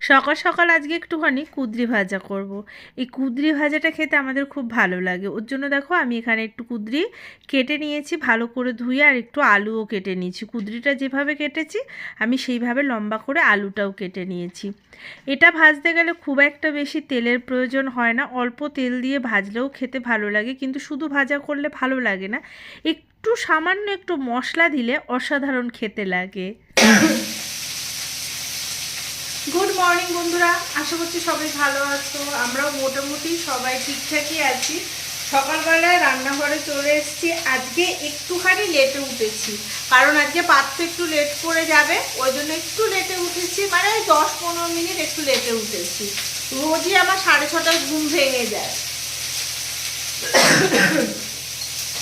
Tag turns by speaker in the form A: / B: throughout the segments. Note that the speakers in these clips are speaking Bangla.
A: সকাল সকাল আজকে একটুখানি কুদরি ভাজা করব। এই কুদরি ভাজাটা খেতে আমাদের খুব ভালো লাগে। ওর জন্য দেখো আমি এখানে একটু কুদরি কেটে নিয়েছি, ভালো করে ধুয়ে আর একটু আলুও কেটে নিয়েছি। কুদরিটা যেভাবে কেটেছি, আমি সেইভাবে লম্বা করে আলুটাও কেটে নিয়েছি। এটা ভাজতে গেলে খুব একটা বেশি তেলের প্রয়োজন হয় না। অল্প তেল দিয়ে ভাজলেও খেতে ভালো লাগে, কিন্তু শুধু ভাজা করলে ভালো লাগে না। একটু সামান্য একটু মশলা দিলে অসাধারণ খেতে লাগে। গুড মর্নিং বন্ধুরা। আশা করছি সবাই ভালো আছো। আমরাও মোটামুটি সবাই ঠিকঠাকই আছি। সকালবেলায় রান্নাঘরে চলে এসেছি। আজকে একটুখানি লেটে উঠেছি। কারণ আজকে পাত্র একটু লেট করে যাবে। ওই জন্য একটু লেটে উঠেছি। মানে দশ পনেরো মিনিট একটু লেটে উঠেছি। রোজই আমার সাড়ে ছটায় ঘুম ভেঙে যায়।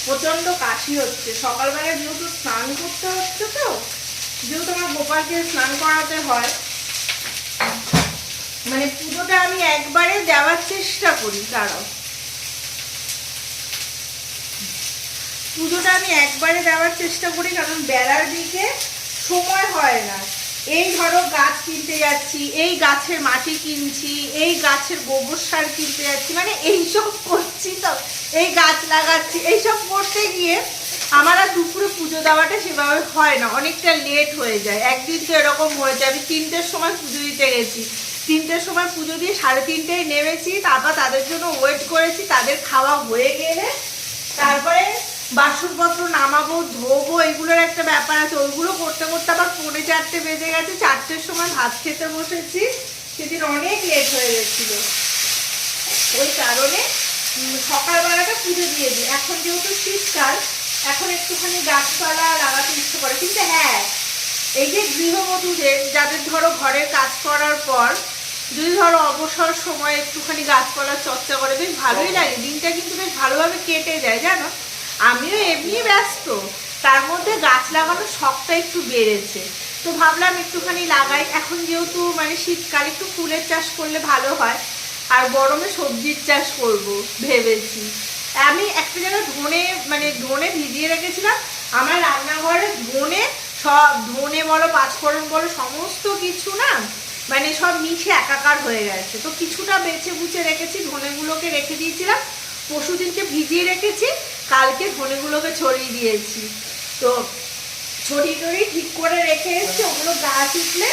A: প্রচণ্ড কাশি হচ্ছে। সকালবেলায় যেহেতু স্নান করতে হচ্ছে তো, যেহেতু আমার গোপালকে স্নান করাতে হয় মানে পুজোটা আমি একবারে দেওয়ার চেষ্টা করি, দাঁড়াও। পুজোটা আমি একবারে দেওয়ার চেষ্টা করি, কারণ বেলার দিকে সময় হয় না। এই ধরো গাছ কিনতে যাচ্ছি, এই গাছের মাটি কিনছি, এই গাছের গোবর সার কিনতে যাচ্ছি মানে এইসব করছি তো, এই গাছ লাগাচ্ছি, এইসব করতে গিয়ে আমার আর দুপুরে পুজো দেওয়াটা সেভাবে হয় না, অনেকটা লেট হয়ে যায়। একদিন তো এরকম হয়েছে, আমি তিনটের সময় পুজো দিতে গেছি। তিনটের সময় পুজো দিয়ে সাড়ে তিনটেয় নেমেছি, তারপর তাদের জন্য ওয়েট করেছি, তাদের খাওয়া হয়ে গেলে তারপরে বাসনপত্র নামাবো, ধোবো, এগুলোর একটা ব্যাপার আছে। ওইগুলো করতে করতে আবার পৌনে চারটে বেজে গেছে, চারটের সময় ভাত খেতে বসেছি। সেদিন অনেক লেট হয়ে গেছিল। ওই কারণে সকালবেলাটা পুজো দিয়ে দিই। এখন যেহেতু শীতকাল, এখন একটুখানি গাছপালা লাগাতে ইচ্ছে করে। কিন্তু হ্যাঁ এই যে গৃহবধূদের, যাদের ধরো ঘরের কাজ করার পর, যদি ধরো অবসর সময় একটুখানি গাছপালার চর্চা করে, বেশ ভালোই লাগে। দিনটা কিন্তু বেশ ভালোভাবে কেটে যায়, জানো? আমিও এমনি ব্যস্ত। তার মধ্যে গাছ লাগানোর শখটা একটু বেড়েছে। তো ভাবলাম একটুখানি লাগাই। এখন যেহেতু মানে শীতকাল, একটু ফুলের চাষ করলে ভালো হয়। আর গরমে সবজির চাষ করব, ভেবেছি। আমি একটা জায়গায় ধনে মানে ধনে ভিজিয়ে রেখেছিলাম। আমার রান্নাঘরে ধনে সব ধনে বলো, পাঁচফোড়ন বলো, সমস্ত কিছু না মানে সব মিশে একাকার হয়ে গেছে। তো কিছুটা বেছে বুছে রেখেছি, ধনেগুলোকে রেখে দিয়েছিলাম পরশু দিনকে ভিজিয়ে রেখেছি, কালকে ধনেগুলোকে ছড়িয়ে দিয়েছি। তো ছড়িয়ে টড়িয়ে ঠিক করে রেখে এসেছি, ওগুলো গাছ উঠলে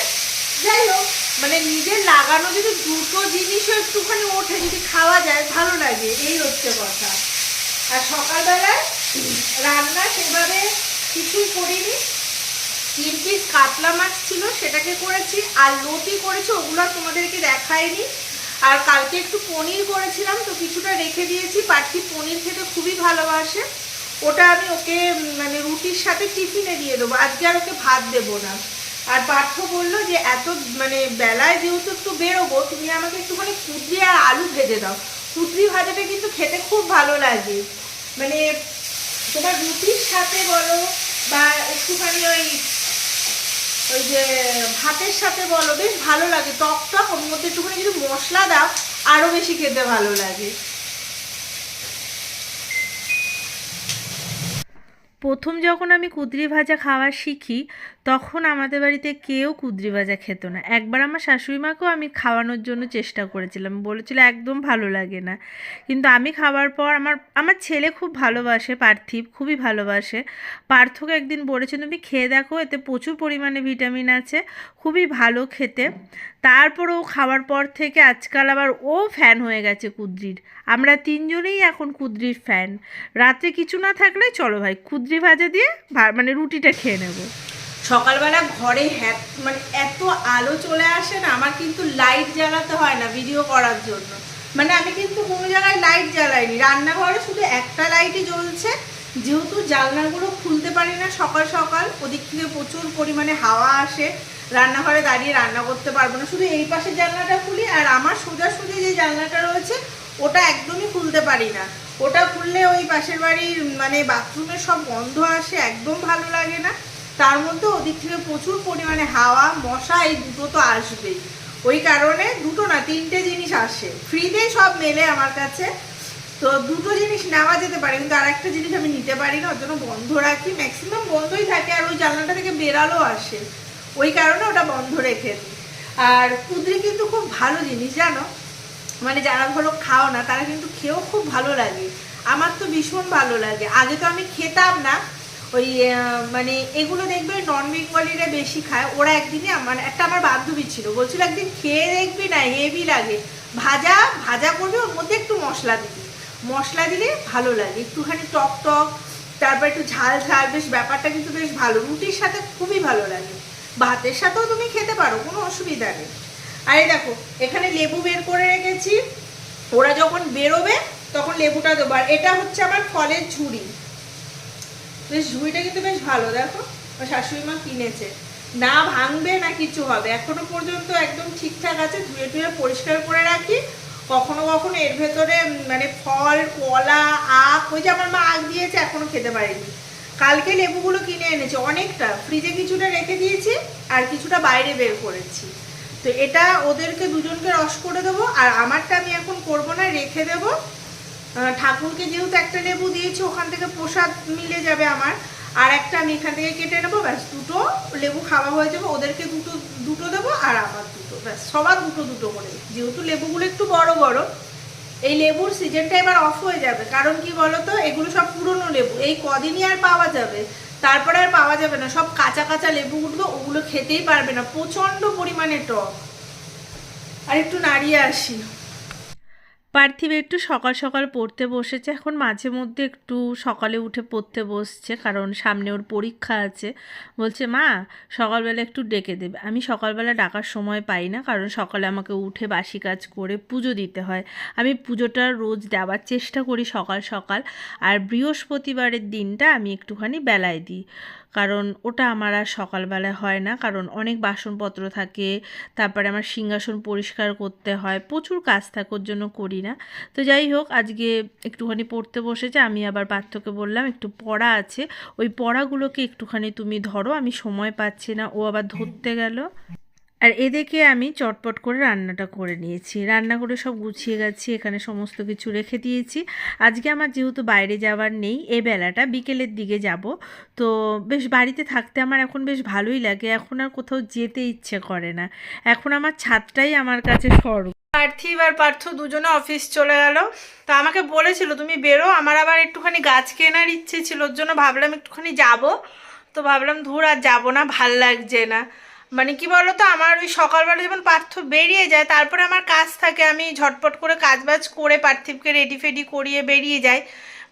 A: যাই হোক মানে নিজের লাগানো যদি দুটো জিনিসও একটুখানি ওঠে, যদি খাওয়া যায়, ভালো লাগে, এই হচ্ছে কথা। আর সকালবেলায় রান্না সেভাবে কিছুই করিনি তিন পিস কাতলা মাছ ছিল, সেটাকে করেছি, আর লতি করেছি, ওগুলো আর তোমাদেরকে দেখাইনি। আর কালকে একটু পনির করেছিলাম, তো কিছুটা রেখে দিয়েছি, পার্থি পনির খেতে খুবই ভালোবাসে। ওটা আমি ওকে মানে রুটির সাথে টিফিনে দিয়ে দেবো, আজকে আর ওকে ভাত দেবো না। আর পার্থ বলল যে, এত মানে বেলায় যেহেতু একটু বেরোবো, তুমি আমাকে একটুখানি কুদরি আর আলু ভেজে দাও। কুদরি ভাজাটা কিন্তু খেতে খুব ভালো লাগে। মানে তোমার রুটির সাথে বলো, বা একটুখানি ওই ওই যে ভাতের সাথে বলো, বেশ ভালো লাগে। টক টক, ওর মধ্যে একটুখানি যদি মশলা দাও আরও বেশি খেতে ভালো লাগে। প্রথম যখন আমি কুদরি ভাজা খাওয়া শিখি তখন আমাদের বাড়িতে কেউ কুদরি ভাজা খেত না। একবার আমার শাশুড়ি মাকেও আমি খাওয়ানোর জন্য চেষ্টা করেছিলাম। বলেছিল একদম ভালো লাগে না। কিন্তু আমি খাওয়ার পর আমার আমার ছেলে খুব ভালোবাসে, পার্থিব, খুবই ভালোবাসে। পার্থকে একদিন বলেছে, তুমি খেয়ে দেখো, এতে প্রচুর পরিমাণে ভিটামিন আছে, খুবই ভালো খেতে। তারপর ও খাওয়ার পর থেকে আজকাল আবার ও ফ্যান হয়ে গেছে কুদ্রির। আমরা তিনজনেই এখন কুদ্রির ফ্যান। রাত্রে কিছু না থাকলে চলো ভাই, কুদ্রি ভাজা দিয়ে মানে রুটিটা খেয়ে নেব। সকালবেলা ঘরে হ্যাঁ মানে এত আলো চলে আসে না, আমার কিন্তু লাইট জ্বালাতে হয় না ভিডিও করার জন্য। মানে আমি কিন্তু কোনো জায়গায় লাইট জ্বালাইনি। রান্নাঘরে শুধু একটা লাইটই জ্বলছে, যেহেতু জানলাগুলো খুলতে পারি না সকাল সকাল, ওদিক থেকে প্রচুর পরিমাণে হাওয়া আসে, রান্নাঘরে দাঁড়িয়ে রান্না করতে পারব না। শুধু এই পাশের জানলাটা খুলি, আর আমার সোজাসুজি যে জানলাটা রয়েছে, ওটা একদমই খুলতে পারি না। ওটা খুললে ওই পাশের বাড়ির মানে বাথরুমের সব গন্ধ আসে, একদম ভালো লাগে না। তার মধ্যে ওদিক থেকে প্রচুর পরিমাণে হাওয়া, মশা এই দুটো তো আসবেই। ওই কারণে দুটো না, তিনটে জিনিস আসে। ফ্রিতেই সব মেলে আমার কাছে। তো দুটো জিনিস নেওয়া যেতে পারে, কিন্তু আর একটা জিনিস আমি নিতে পারি না, ওর জন্য বন্ধ রাখি। ম্যাক্সিমাম বন্ধই থাকে আর ওই জানলাটা থেকে বেরালো আসে। ওই কারণে ওটা বন্ধ রেখে আর কুদরি কিন্তু খুব ভালো জিনিস, জানো? মানে যারা ধরো খাও না, তারা কিন্তু খেয়েও খুব ভালো লাগে। আমার তো ভীষণ ভালো লাগে। আগে তো আমি খেতাম না ওই মানে এগুলো দেখবে নন বেঙ্গলিরা বেশি খায়। ওরা একদিনে আমার একটা আমার বান্ধবী ছিল, বলছিল একদিন খেয়ে দেখবি না, হেভি লাগে। ভাজা ভাজা করবে, ওর মধ্যে একটু মশলা দিবি। মশলা দিলে ভালো লাগে, একটুখানি টক টক, তারপর একটু ঝাল ঝাল, বেশ ব্যাপারটা কিন্তু বেশ ভালো। রুটির সাথে খুবই ভালো লাগে। ভাতের সাথেও তুমি খেতে পারো, কোনো অসুবিধা নেই। আরে দেখো, এখানে লেবু বের করে রেখেছি। ওরা যখন বেরোবে, তখন লেবুটা দেবো। আর এটা হচ্ছে আমার ফলের ঝুড়ি। বেশ ঝুড়িটা কিন্তু বেশ ভালো, দেখো। আমার শাশুড়ি মা কিনেছে। না ভাঙবে না কিছু হবে। এখনও পর্যন্ত একদম ঠিকঠাক আছে, ধুয়ে ধুয়ে পরিষ্কার করে রাখি। কখনো কখনো এর ভেতরে মানে ফল, কলা, আখ, ওই যে আমার মা আখ দিয়েছে, এখনও খেতে পারিনি। কালকে লেবুগুলো কিনে এনেছে, অনেকটা। ফ্রিজে কিছুটা রেখে দিয়েছি, আর কিছুটা বাইরে বের করেছি। তো এটা ওদেরকে দুজনকে রস করে দেবো, আর আমারটা আমি এখন করব না, রেখে দেবো। ঠাকুরকে যেহেতু একটা লেবু দিয়েছি, ওখান থেকে প্রসাদ মিলে যাবে আমার। আর একটা আমি এখান থেকে কেটে নেব, ব্যাস, দুটো লেবু খাওয়া হয়ে যাবে। ওদেরকে দুটো দুটো দেবো আর আমার দুটো। ব্যাস, সবার দুটো দুটো করে। যেহেতু লেবুগুলো একটু বড় বড়, এই লেবুর সিজনটা এবার অফ হয়ে যাবে। কারণ কি বলতো, এগুলো সব পুরনো লেবু। এই কদিনই আর পাওয়া যাবে। তারপরে আর পাওয়া যাবে না। সব কাঁচা কাঁচা লেবু উঠবে, ওগুলো খেতেই পারবে না। প্রচণ্ড পরিমাণে টক। আর একটু নাড়িয়ে আসি।
B: পার্থিব একটু সকাল সকাল পড়তে বসেছে, এখন মাঝে মধ্যে একটু সকালে উঠে পড়তে বসছে, কারণ সামনে ওর পরীক্ষা আছে। বলছে, মা, সকালবেলা একটু ডেকে দেবে। আমি সকালবেলা ডাকার সময় পাই না, কারণ সকালে আমাকে উঠে বাসি কাজ করে পুজো দিতে হয়। আমি পুজোটা রোজ দেওয়ার চেষ্টা করি সকাল সকাল, আর বৃহস্পতিবারের দিনটা আমি একটুখানি বেলায় দিই। কারণ ওটা আমার আর সকালবেলা হয় না। কারণ অনেক বাসনপত্র থাকে, তারপরে আমার সিংহাসন পরিষ্কার করতে হয়। প্রচুর কাজ থাকার জন্য করি না। তো যাই হোক, আজকে একটুখানি পড়তে বসেছে, আমি আবার পার্থকে বললাম, একটু পড়া আছে। ওই পড়াগুলোকে একটুখানি তুমি ধরো, আমি সময় পাচ্ছি না। ও আবার ধরতে গেল। আর এদিকে আমি চটপট করে রান্নাটা করে নিয়েছি। রান্না করে সব গুছিয়ে গেছি, এখানে সমস্ত কিছু রেখে দিয়েছি। আজকে আমার যেহেতু বাইরে যাওয়ার নেই, এ বেলাটা বিকেলের দিকে যাব। তো বেশ বাড়িতে থাকতে আমার এখন বেশ ভালোই লাগে, এখন আর কোথাও যেতে ইচ্ছে করে না। এখন আমার ছাদটাই আমার কাছে স্বর্গ
A: পার্থিব আর পার্থ দুজনে অফিস চলে গেল। তো আমাকে বলেছিল, তুমি বেরো, আমার আবার একটুখানি গাছ কেনার ইচ্ছে ছিল, ওর জন্য ভাবলাম একটুখানি যাব। তো ভাবলাম ধুর, আর যাব না, ভালো লাগছে না। মানে কি বলতো, আমার ওই সকালবেলা যেমন পার্থ বেরিয়ে যায়, তারপরে আমার কাজ থাকে, আমি ঝটপট করে কাজ বাজ করে পার্থিবকে রেডি ফেডি করিয়ে বেরিয়ে যাই।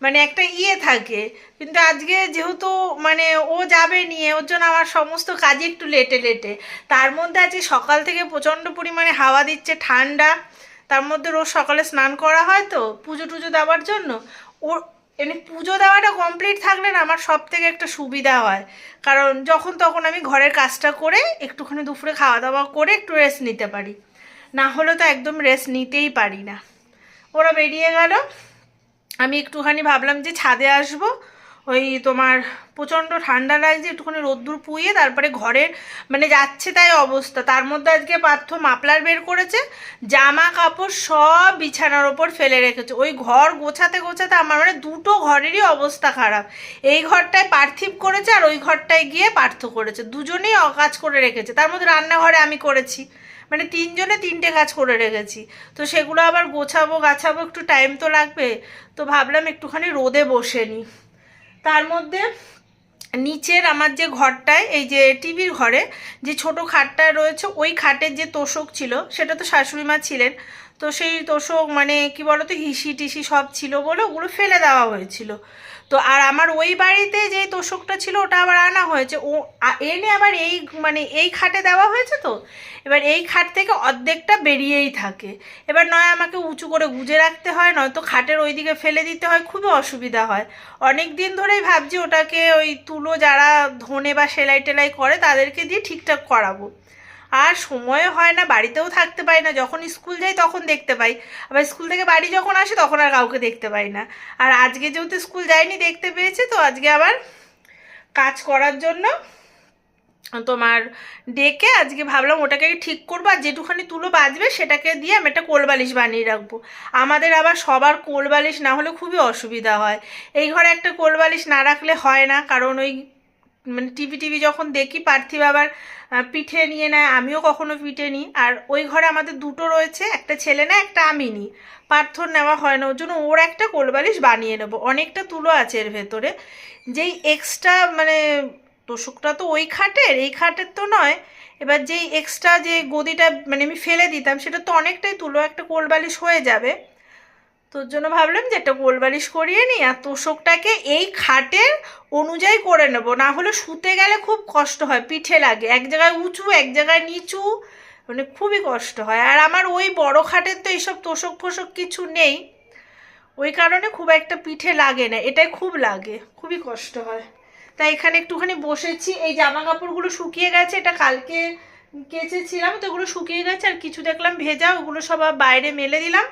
A: মানে একটা ইয়ে থাকে। কিন্তু আজকে যেহেতু মানে ও যাবে নিয়ে, ওর জন্য আমার সমস্ত কাজই একটু লেটে লেটে। তার মধ্যে আজকে সকাল থেকে প্রচণ্ড পরিমাণে হাওয়া দিচ্ছে, ঠান্ডা। তার মধ্যে রোজ সকালে স্নান করা হয় তো, পুজো টুজো দেওয়ার জন্য। ওর এমনি পুজো দেওয়াটা কমপ্লিট থাকলে না আমার সব থেকে একটা সুবিধা হয়। কারণ যখন তখন আমি ঘরের কাজটা করে একটুখানি দুপুরে খাওয়া দাওয়া করে একটু রেস্ট নিতে পারি। না হলে তো একদম রেস্ট নিতেই পারি না। ওরা বেরিয়ে গেল। আমি একটুখানি ভাবলাম যে ছাদে আসব। ওই তোমার প্রচণ্ড ঠান্ডা লাগছে, একটুখানি রোদ্দুর পুইয়ে তারপরে ঘরের মানে যাচ্ছে তাই অবস্থা। তার মধ্যে আজকে পার্থ মাপলার বের করেছে, জামা কাপড় সব বিছানার ওপর ফেলে রেখেছে। ওই ঘর গোছাতে গোছাতে আমার মানে দুটো ঘরেরই অবস্থা খারাপ। এই ঘরটায় পার্থিব করেছে আর ওই ঘরটায় গিয়ে পার্থ করেছে। দুজনেই অকাজ করে রেখেছে। তার মধ্যে রান্নাঘরে আমি করেছি। মানে তিনজনে তিনটে কাজ করে রেখেছি। তো সেগুলো আবার গোছাবো, গাছাবো, একটু টাইম তো লাগবে। তো ভাবলাম একটুখানি রোদে বসে নিই তার মধ্যে নিচের আমার যে ঘরটায়, এই যে টিভির ঘরে যে ছোট খাটটা রয়েছে, ওই খাটের যে তোষক ছিল, সেটা তো শাশুড়ি মা ছিলেন। তো সেই তোষক মানে কি বলতো হিসি টিসি সব ছিল বলে ওগুলো ফেলে দেওয়া হয়েছিল। তো আর আমার ওই বাড়িতে যে তোষকটা ছিল, ওটা আবার আনা হয়েছে। ও এনে আবার এই মানে এই খাটে দেওয়া হয়েছে তো? এবার এই খাট থেকে অর্ধেকটা বেরিয়েই থাকে। এবার নয়, আমাকে উঁচু করে গুজে রাখতে হয়, নয়তো খাটের ওই দিকে ফেলে দিতে হয়, খুবই অসুবিধা হয়। অনেক দিন ধরেই ভাবছি ওটাকে ওই তুলো যারা ধনে বা সেলাই টেলাই করে, তাদেরকে দিয়ে ঠিকঠাক করাবো। আর সময় হয় না, বাড়িতেও থাকতে পাই না। যখন স্কুল যাই তখন দেখতে পাই। আবার স্কুল থেকে বাড়ি যখন আসে তখন আর কাউকে দেখতে পাই না। আর আজকে যেহেতু স্কুল যায়নি দেখতে পেয়েছে, তো আজকে আবার কাজ করার জন্য তোমার ডেকে আজকে ভাবলাম ওটাকে ঠিক করব আর যেটুখানি তুলো বাজবে সেটাকে দিয়ে আমি একটা কোলবালিশ বানিয়ে রাখব। আমাদের আবার সবার কোলবালিশ না হলে খুবই অসুবিধা হয়। এই ঘরে একটা কোলবালিশ না রাখলে হয় না, কারণ ওই মানে টিভি টিভি যখন দেখি, পার্থিব আবার পিঠে নিয়ে নেয়, আমিও কখনো পিঠে নিই। আর ওই ঘরে আমাদের দুটো রয়েছে, একটা ছেলে না একটা আমি নিই। পার্থর নেওয়া হয় না, ওর জন্য ওর একটা কোলবালিশ বানিয়ে নেব। অনেকটা তুলো আছে এর ভেতরে। যেই এক্সট্রা মানে তোষকটা তো ওই খাটের, এই খাটের তো নয়। এবার যেই এক্সট্রা যে গদিটা মানে আমি ফেলে দিতাম, সেটা তো অনেকটাই তুলো, একটা কোলবালিশ হয়ে যাবে। তোর জন্য ভাবলাম যে একটা কোলবালিশ করিয়ে নিই আর তোষকটাকে এই খাটের অনুযায়ী করে নেব। না হলে শুতে গেলে খুব কষ্ট হয়, পিঠে লাগে। এক জায়গায় উঁচু, এক জায়গায় নিচু মানে খুবই কষ্ট হয়। আর আমার ওই বড় খাটের তো এইসব তোষক ফোষক কিছু নেই। ওই কারণে খুব একটা পিঠে লাগে না, এটাই খুব লাগে, খুবই কষ্ট হয়। তাই এখানে একটুখানি বসেছি। এই জামা কাপড়গুলো শুকিয়ে গেছে, এটা কালকে কেচেছিলাম, তো ওগুলো শুকিয়ে গেছে আর কিছু দেখলাম ভেজা, ওগুলো সব বাইরে মেলে দিলাম।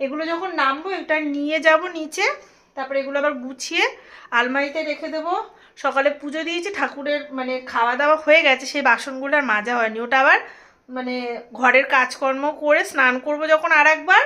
A: এগুলো যখন নামবো, এটা নিয়ে যাব নিচে, তারপরে এগুলো আবার গুছিয়ে আলমারিতে রেখে দেবো। সকালে পুজো দিয়েছি, ঠাকুরের মানে খাওয়া দাওয়া হয়ে গেছে, সেই বাসনগুলো আর মাজা হয়নি। ওটা আবার মানে ঘরের কাজকর্ম করে স্নান করব যখন আর একবার,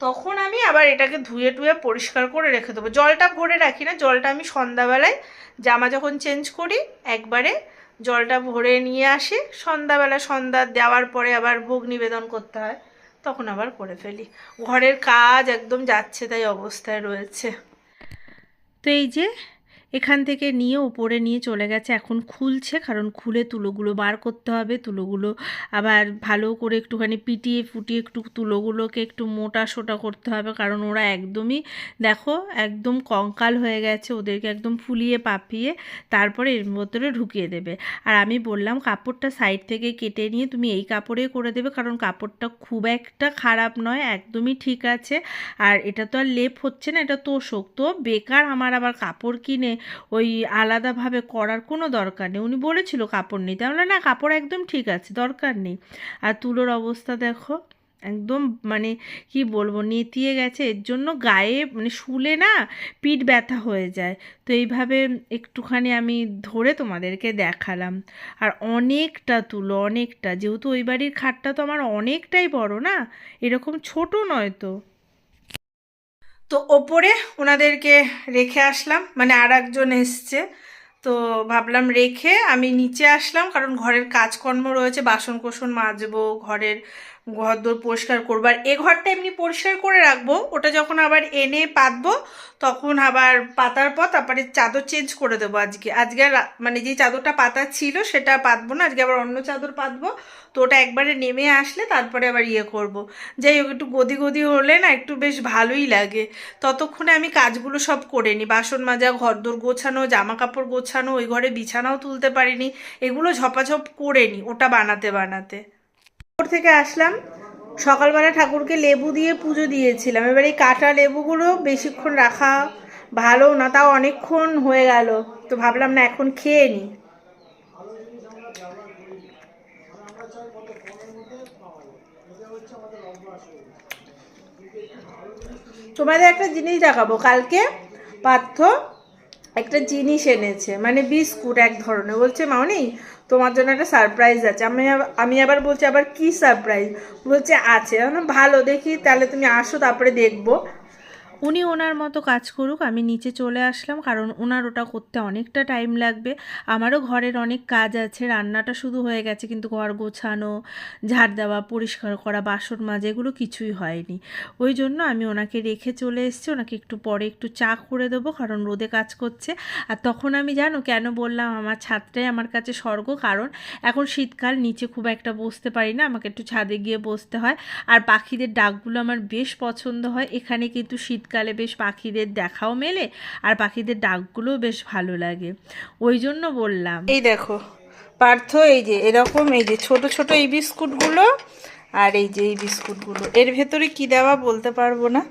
A: তখন আমি আবার এটাকে ধুয়ে টুয়ে পরিষ্কার করে রেখে দেবো। জলটা ভরে রাখি না, জলটা আমি সন্ধ্যাবেলায় জামা যখন চেঞ্জ করি, একবারে জলটা ভরে নিয়ে আসি। সন্ধ্যাবেলা সন্ধ্যা দেওয়ার পরে আবার ভোগ নিবেদন করতে হয়। তখন আবার করে ফেলি। ঘরের কাজ একদম যাচ্ছে তাই অবস্থায় রয়েছে।
B: তো এই যে এখান থেকে নিয়ে ওপরে নিয়ে চলে গেছে। এখন খুলছে, কারণ খুলে তুলোগুলো বার করতে হবে। তুলোগুলো আবার ভালো করে একটুখানি পিটিয়ে ফুটিয়ে একটু তুলোগুলোকে একটু মোটা সোটা করতে হবে, কারণ ওরা একদমই, দেখো, একদম কঙ্কাল হয়ে গেছে। ওদেরকে একদম ফুলিয়ে পাপিয়ে তারপরে এর ভেতরে ঢুকিয়ে দেবে। আর আমি বললাম, কাপড়টা সাইড থেকে কেটে নিয়ে তুমি এই কাপড়ে করে দেবে, কারণ কাপড়টা খুব একটা খারাপ নয়, একদমই ঠিক আছে। আর এটা তো আর লেপ হচ্ছে না, এটা তোষক। তো বেকার আমার আবার কাপড় কিনে ওই আলাদাভাবে করার কোনো দরকার নেই। উনি বলেছিল কাপড় নিতে। আমরা না, কাপড় একদম ঠিক আছে, দরকার নেই। আর তুলোর অবস্থা দেখো, একদম মানে কি বলব, নেতিয়ে গেছে। এর জন্য গায়ে মানে শুলে না পিঠ ব্যথা হয়ে যায়। তো এইভাবে একটুখানি আমি ধরে তোমাদেরকে দেখালাম। আর অনেকটা তুলো, অনেকটা। যেহেতু ওই বাড়ির খাটটা তো আমার অনেকটাই বড়, না? এরকম ছোট নয় তো?
A: তো ওপরে ওনাদেরকে রেখে আসলাম মানে আর একজন এসছে। তো ভাবলাম রেখে আমি নিচে আসলাম, কারণ ঘরের কাজকর্ম রয়েছে বাসন কোসন মাজবো, ঘরের ঘর দোর পরিষ্কার করব। আর এ ঘরটা এমনি পরিষ্কার করে রাখব, ওটা যখন আবার এনে পাতবো, তখন আবার পাতার পর তারপরে চাদর চেঞ্জ করে দেবো আজকে। আজকে মানে যে চাদরটা পাতা ছিল সেটা পাতবো না, আজকে আবার অন্য চাদর পাতবো। তো ওটা একবারে নেমে আসলে তারপরে আবার ইয়ে করব। যাই হোক, একটু গদি গদি হলে না একটু বেশ ভালোই লাগে। ততক্ষণে আমি কাজগুলো সব করে নিই। বাসন মাজা, ঘরদোর গোছানো জামা কাপড় গোছানো, ওই ঘরে বিছানাও তুলতে পারিনি। এগুলো ঝপাঝপ করে নিই ওটা বানাতে বানাতে। থেকে আসলাম। সকালবেলা ঠাকুরকে লেবু দিয়ে পুজো দিয়েছিলাম। এবার এই কাটা লেবুগুলো বেশিক্ষণ রাখা ভালো না, তাও অনেকক্ষণ হয়ে গেল। তো ভাবলাম না এখন খেয়ে নিই। তোমাদের একটা জিনিস দেখাবো। কালকে পার্থ একটা জিনিস এনেছে মানে বিস্কুট এক ধরনের। বলছে, মাউনি, তোমার জন্য একটা সারপ্রাইজ আছে। আমি আমি আবার বলছি, আবার কি সারপ্রাইজ বলছে, আছে। ভালো, দেখি, তাহলে তুমি আসো, তারপরে দেখব।
B: উনি ওনার মতো কাজ করুক, আমি নিচে চলে আসলাম, কারণ ওনার ওটা করতে অনেকটা টাইম লাগবে। আমারও ঘরের অনেক কাজ আছে, রান্নাটা শুধু হয়ে গেছে, কিন্তু ঘর গোছানো, ঝাড় দেওয়া, পরিষ্কার করা, বাসন মাজা, এগুলো কিছুই হয়নি। ওই জন্য আমি ওনাকে রেখে চলে এসেছি, ওনাকে একটু পরে একটু চা করে দেবো, কারণ রোদে কাজ করছে। আর তখন আমি জানো কেন বললাম, আমার ছাদটাই আমার কাছে স্বর্গ, কারণ এখন শীতকাল, নিচে খুব একটা বসতে পারি না, আমাকে একটু ছাদে গিয়ে বসতে হয়। আর পাখিদের ডাকগুলো আমার বেশ পছন্দ হয়, এখানে কিন্তু শীতকালে বেশ পাখিদের দেখাও মেলে আর পাখিদের ডাকগুলোও বেশ ভালো লাগে। ওই জন্য বললাম।
A: এই দেখো, পার্থ এই যে এরকম এই যে ছোট ছোট এই বিস্কুটগুলো আর এই যে এই বিস্কুটগুলো, এর ভেতরে কি দেওয়া বলতে পারব না।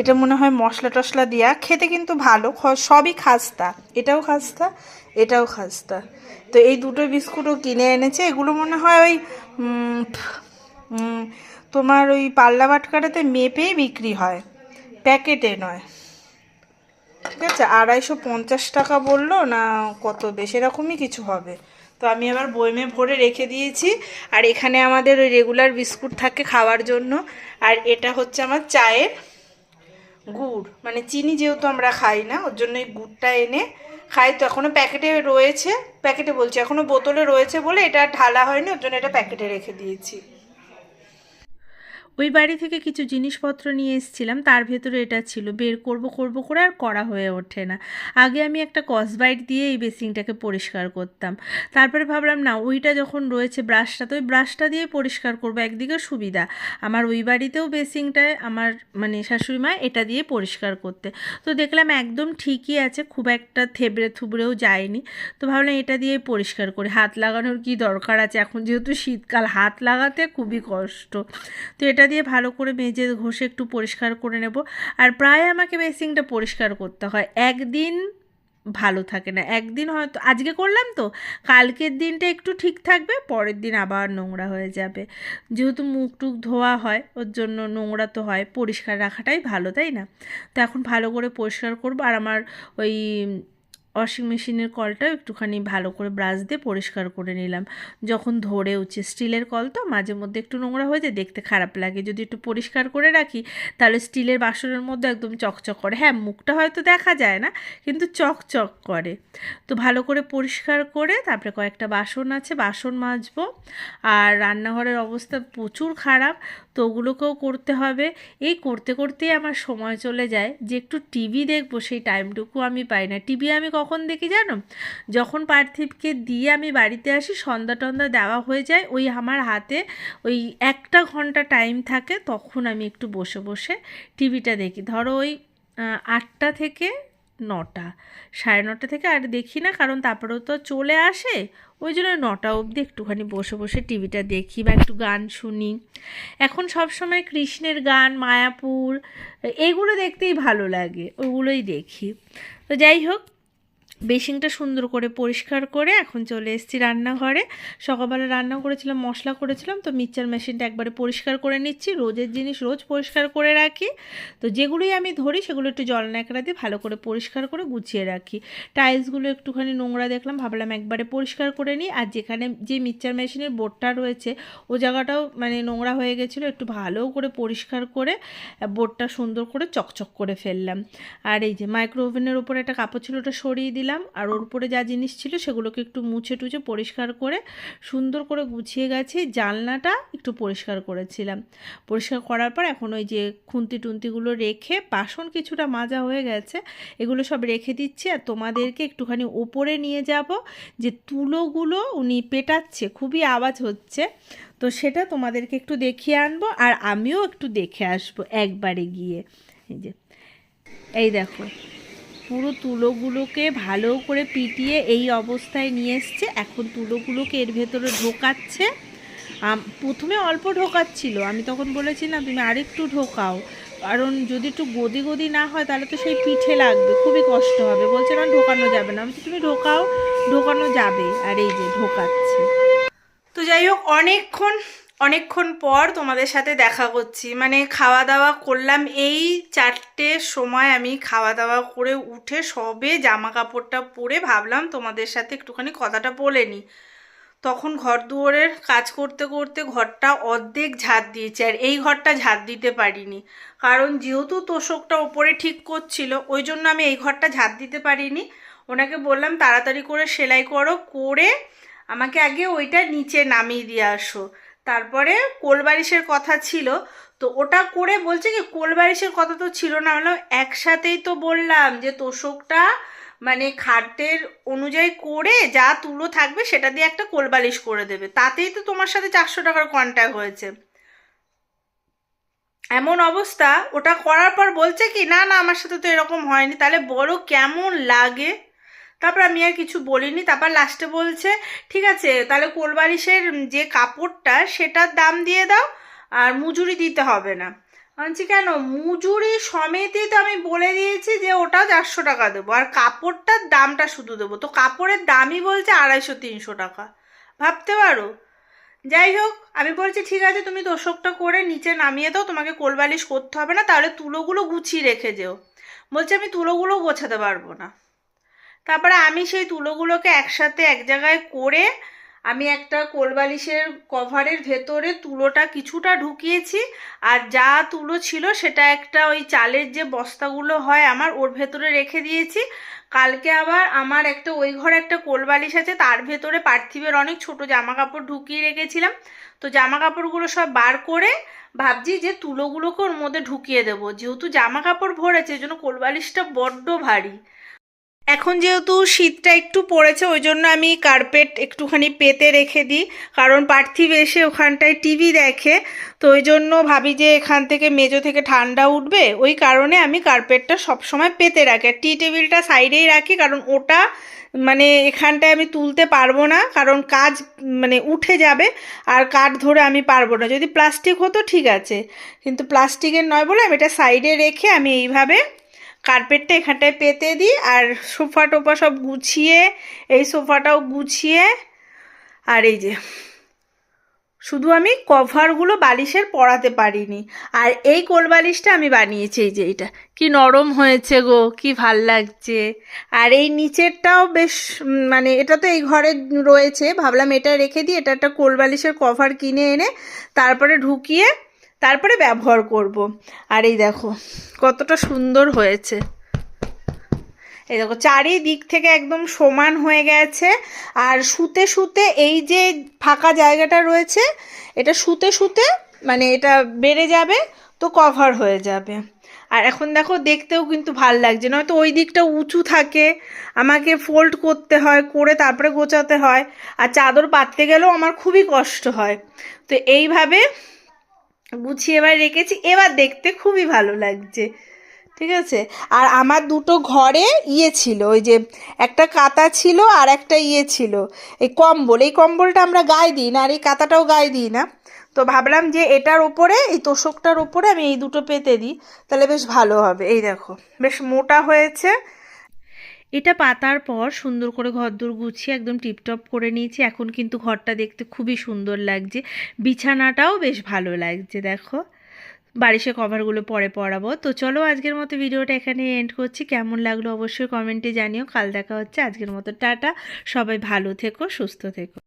A: এটা মনে হয় মশলা টশলা দেওয়া খেতে কিন্তু ভালো সবই খাস্তা। এটাও খাস্তা এটাও খাস্তা। তো এই দুটো বিস্কুটও কিনে এনেছে, এগুলো মনে হয় ওই তোমার ওই পাল্লা বাটকারাতে মেপেই বিক্রি হয়। প্যাকেটে নয়। ঠিক আছে, আড়াইশো পঞ্চাশ টাকা বলল না কত বেশ, এরকমই কিছু হবে। তো আমি আবার বয়মে ভরে রেখে দিয়েছি। আর এখানে আমাদের ওই রেগুলার বিস্কুট থাকে খাওয়ার জন্য। আর এটা হচ্ছে আমার চায়ের গুড়। মানে চিনি যেহেতু আমরা খাই না, ওর জন্য এই গুড়টা এনে খাই। তো এখনও প্যাকেটে রয়েছে, প্যাকেটে বলছি এখনও বোতলে রয়েছে বলে এটা ঢালা হয়নি, ওর জন্য এটা প্যাকেটে রেখে দিয়েছি।
B: ওই বাড়ি থেকে কিছু জিনিসপত্র নিয়ে এসেছিলাম, তার ভেতরে এটা ছিল। বের করব করব করে আর করা হয়ে ওঠে না। আগে আমি একটা কসবাইট দিয়ে এই বেসিংটাকে পরিষ্কার করতাম। তারপরে ভাবলাম, না, ওইটা যখন রয়েছে ব্রাশটা, তো ওই ব্রাশটা দিয়ে পরিষ্কার করব, একদিকে সুবিধা। আমার ওই বাড়িতেও বেসিংটায় আমার মানে শাশুড়ি মা এটা দিয়ে পরিষ্কার করতে। তো দেখলাম একদম ঠিকই আছে, খুব একটা থেবড়ে থুবড়েও যায়নি। তো ভাবলাম এটা দিয়ে পরিষ্কার করি। হাত লাগানোর কি দরকার আছে? এখন যেহেতু শীতকাল, হাত লাগাতে খুবই কষ্ট। তো এটা দিয়ে ভালো করে মেজে ঘষে একটু পরিষ্কার করে নেব। আর প্রায় আমাকে বেসিংটা পরিষ্কার করতে হয়। একদিন ভালো থাকে না। একদিন হয়তো, আজকে করলাম তো, কালকের দিনটা একটু ঠিক থাকবে, পরের দিন আবার নোংরা হয়ে যাবে। যেহেতু মুখ টুক ধোয়া হয়, ওর জন্য নোংরা তো হয়, পরিষ্কার রাখাটাই ভালো, তাই না? তো এখন ভালো করে পরিষ্কার করব। আর আমার ওই ওয়াশিং মেশিনের কলটাও একটুখানি ভালো করে ব্রাশ দিয়ে পরিষ্কার করে নিলাম। যখন ধরে উঠছে স্টিলের কল তো মাঝে মধ্যে একটু নোংরা হয়ে যায়, দেখতে খারাপ লাগে। যদি একটু পরিষ্কার করে রাখি, তাহলে স্টিলের বাসনের মধ্যে একদম চকচক করে। হ্যাঁ মুখটা হয়তো দেখা যায় না, কিন্তু চকচক করে। তো ভালো করে পরিষ্কার করে তারপরে কয়েকটা বাসন আছে, বাসন মাজবো। আর রান্নাঘরের অবস্থা প্রচুর খারাপ, তো ওগুলোকেও করতে হবে। এই করতে, করতেই আমার সময় চলে যায়। যে একটু টিভি দেখব, সেই টাইমটুকু আমি পাই না। টিভি আমি কখন দেখি জানো? যখন পার্থিবকে দিয়ে আমি বাড়িতে আসি, সন্ধ্যা টন্ধা দেওয়া হয়ে যায়, ওই আমার হাতে ওই একটা ঘণ্টা টাইম থাকে, তখন আমি একটু বসে বসে টিভিটা দেখি। ধরো ওই আটটা থেকে নটা, সাড়ে নটা থেকে আর দেখি না, কারণ তারপরেও তো চলে আসে, ওই জন্য নটা অবধি একটুখানি বসে বসে টিভিটা দেখি বা একটু গান শুনি। এখন সব সময় কৃষ্ণের গান, মায়াপুর, এগুলো দেখতেই ভালো লাগে, ওগুলোই দেখি। তো যাই হোক বেসিংটা সুন্দর করে পরিষ্কার করে এখন চলে এসেছি রান্নাঘরে। সকালবেলা রান্না করেছিলাম, মশলা করেছিলাম, তো মিক্সচার মেশিনটা একবারে পরিষ্কার করে নিচ্ছি। রোজের জিনিস রোজ পরিষ্কার করে রাখি। তো যেগুলোই আমি ধরি সেগুলো একটু জল ন্যাকড়া দিয়ে ভালো করে পরিষ্কার করে গুছিয়ে রাখি। টাইলসগুলো একটুখানি নোংরা দেখলাম, ভাবলাম একবারে পরিষ্কার করে নিই। আর যেখানে যে মিক্সচার মেশিনের বোর্ডটা রয়েছে, ও জায়গাটাও মানে নোংরা হয়ে গেছিল, একটু ভালো করে পরিষ্কার করে বোর্ডটা সুন্দর করে চকচক করে ফেললাম। আর এই যে মাইক্রো ওভেনের উপরে একটা কাপড় ছিল, ওটা সরিয়ে দিলাম। আর ওর উপরে যা জিনিস ছিল সেগুলোকে একটু মুছে টুছে পরিষ্কার করে সুন্দর করে গুছিয়ে গেছি। জানলাটা একটু পরিষ্কার করেছিলাম। পরিষ্কার করার পর এখন ওই যে খুন্তি টুন্তিগুলো রেখে বাসন কিছুটা মাজা হয়ে গেছে। এগুলো সব রেখে দিচ্ছি আর তোমাদেরকে একটুখানি ওপরে নিয়ে যাব। যে তুলোগুলো উনি পেটাচ্ছে, খুবই আওয়াজ হচ্ছে। তো সেটা তোমাদেরকে একটু দেখিয়ে আনব আর আমিও একটু দেখে আসব একবারে গিয়ে। এই যে, এই দেখো। পুরো তুলোগুলোকে ভালো করে পিটিয়ে এই অবস্থায় নিয়ে এসছে। এখন তুলোগুলোকে এর ভেতরে ঢোকাচ্ছে। প্রথমে অল্প ঢোকাচ্ছিল। আমি তখন বলেছিলাম, তুমি আরেকটু ঢোকাও। কারণ যদি একটু গদি গদি না হয়, তাহলে তো সেই পিঠে লাগবে। খুবই কষ্ট হবে। বলছে, না, ঢোকানো যাবে না। আমি তুমি ঢোকাও। ঢোকানো যাবে। আর এই যে ঢোকাচ্ছে।
A: তো যাই হোক, অনেকক্ষণ অনেকক্ষণ পর তোমাদের সাথে দেখা করছি। মানে খাওয়া দাওয়া করলাম এই চারটের সময় আমি খাওয়া দাওয়া করে উঠে সবে জামা কাপড়টা পরে ভাবলাম তোমাদের সাথে একটুখানি কথাটা বলে নিই। তখন ঘর দুয়ারের কাজ করতে করতে ঘরটা অর্ধেক ঝাড় দিয়েছে আর এই ঘরটা ঝাড় দিতে পারিনি। কারণ যেহেতু তোষকটা ওপরে ঠিক করছিল, ওই জন্য আমি এই ঘরটা ঝাড় দিতে পারিনি। ওনাকে বললাম, তাড়াতাড়ি করে সেলাই করো, করে আমাকে আগে ওইটা নিচে নামিয়ে দিয়ে আসো। তারপরে কোলবারিশের কথা ছিল। তো ওটা করে বলছে কি, কোলবারিশের কথা তো ছিল না। বললাম, একসাথেই তো বললাম যে তোষকটা মানে খাটের অনুযায়ী করে যা তুলো থাকবে সেটা দিয়ে একটা কোলবালিশ করে দেবে। তাতেই তো তোমার সাথে চারশো টাকার কন্ট্যাক্ট হয়েছে। এমন অবস্থা। ওটা করার পর বলছে কি, না না, আমার সাথে তো এরকম হয়নি। তাহলে বড় কেমন লাগে? তারপর আমি আর কিছু বলিনি। তারপর লাস্টে বলছে, ঠিক আছে, তাহলে কোলবালিশের যে কাপড়টা, সেটার দাম দিয়ে দাও, আর মজুরি দিতে হবে না। বলছি, কেন? মজুরি সমেতই তো আমি বলে দিয়েছি যে ওটা চারশো টাকা দেবো, আর কাপড়টার দামটা শুধু দেবো। তো কাপড়ের দামই বলছে আড়াইশো, তিনশো টাকা। ভাবতে পারো? যাই হোক, আমি বলছি, ঠিক আছে, তুমি তোষকটা করে নিচে নামিয়ে দাও, তোমাকে কোলবালিশ করতে হবে না, তাহলে তুলোগুলো গুছিয়ে রেখে যেও। বলছে, আমি তুলোগুলো গোছাতে পারব না। তারপরে আমি সেই তুলোগুলোকে একসাথে এক জায়গায় করে আমি একটা কোলবালিশের কভারের ভেতরে তুলোটা কিছুটা ঢুকিয়েছি। আর যা তুলো ছিল সেটা একটা ওই চালের যে বস্তাগুলো হয় আমার, ওর ভেতরে রেখে দিয়েছি। কালকে আবার আমার একটা, ওই ঘরে একটা কোলবালিশ আছে, তার ভেতরে পার্থিবের অনেক ছোট জামা কাপড় ঢুকিয়ে রেখেছিলাম। তো জামা কাপড়গুলো সব বার করে ভাবছি যে তুলোগুলোকে ওর মধ্যে ঢুকিয়ে দেবো। যেহেতু জামা কাপড় ভরেছে জন্য কোলবালিশটা বড্ড ভারী। এখন যেহেতু শীতটা একটু পড়েছে, ওই জন্য আমি কার্পেট একটুখানি পেতে রেখে দিই। কারণ পার্থিব এসে ওখানটায় টিভি দেখে, তো ওই জন্য ভাবি যে এখান থেকে মেজো থেকে ঠান্ডা উঠবে। ওই কারণে আমি কার্পেটটা সবসময় পেতে রাখি। আর টি টেবিলটা সাইডেই রাখি, কারণ ওটা মানে এখানটায় আমি তুলতে পারব না, কারণ কাজ মানে উঠে যাবে, আর কাঠ ধরে আমি পারব না। যদি প্লাস্টিক হতো, ঠিক আছে। কিন্তু প্লাস্টিকের নয় বলে আমি এটা সাইডে রেখে আমি এইভাবে কার্পেটটা এখানটায় পেতে দিই আর সোফা টোফা সব গুছিয়ে, এই সোফাটাও গুছিয়ে আর এই যে, শুধু আমি কভারগুলো বালিশের পরাতে পারিনি। আর এই কোল বালিশটা আমি বানিয়েছি, এই যে এইটা। কি নরম হয়েছে গো, কি ভালো লাগছে। আর এই নিচেরটাও বেশ মানে এটা তো এই ঘরে রয়েছে, ভাবলাম এটা রেখে দিই, এটা একটা কোল বালিশের কভার কিনে এনে তারপরে ঢুকিয়ে তারপরে ব্যবহার করব। আর এই দেখো, কতটা সুন্দর হয়েছে। এই দেখো, চারিদিক থেকে একদম সমান হয়ে গেছে। আর শুতে শুতে এই যে ফাঁকা জায়গাটা রয়েছে, এটা শুতে শুতে মানে এটা বেড়ে যাবে তো কভার হয়ে যাবে। আর এখন দেখো, দেখতেও কিন্তু ভালো লাগছে। নয়তো ওই দিকটা উঁচু থাকে, আমাকে ফোল্ড করতে হয়, করে তারপরে গোছাতে হয়। আর চাদর পাততে গেলেও আমার খুবই কষ্ট হয়। তো এইভাবে গুছিয়ে এবার রেখেছি। এবার দেখতে খুবই ভালো লাগছে। ঠিক আছে? আর আমার দুটো ঘরে ইয়ে ছিল, ওই যে একটা কাতা ছিল আর একটা ইয়ে ছিল। এই কম্বল, এই কম্বলটা আমরা গায়ে দিই না আর এই কাতাটাও গায়ে দিই না। তো ভাবলাম যে এটার ওপরে এই তোষকটার ওপরে আমি এই দুটো পেতে দিই। তাহলে বেশ ভালো হবে। এই দেখো, বেশ মোটা হয়েছে।
B: এটা পাতার পর সুন্দর করে ঘরদোর গুছিয়ে একদম টিপটপ করে নিয়েছি। এখন কিন্তু ঘরটা দেখতে খুবই সুন্দর লাগছে। বিছানাটাও বেশ ভালো লাগছে, দেখো। বারিশে কভারগুলো পরে পরাবো। তো চলো আজকের মতো ভিডিওটা এখানে এন্ড করছি। কেমন লাগল অবশ্যই কমেন্টে জানিও। কাল দেখা হচ্ছে আজকের মতো। টাটা। সবাই ভালো থেকো, সুস্থ থেকো।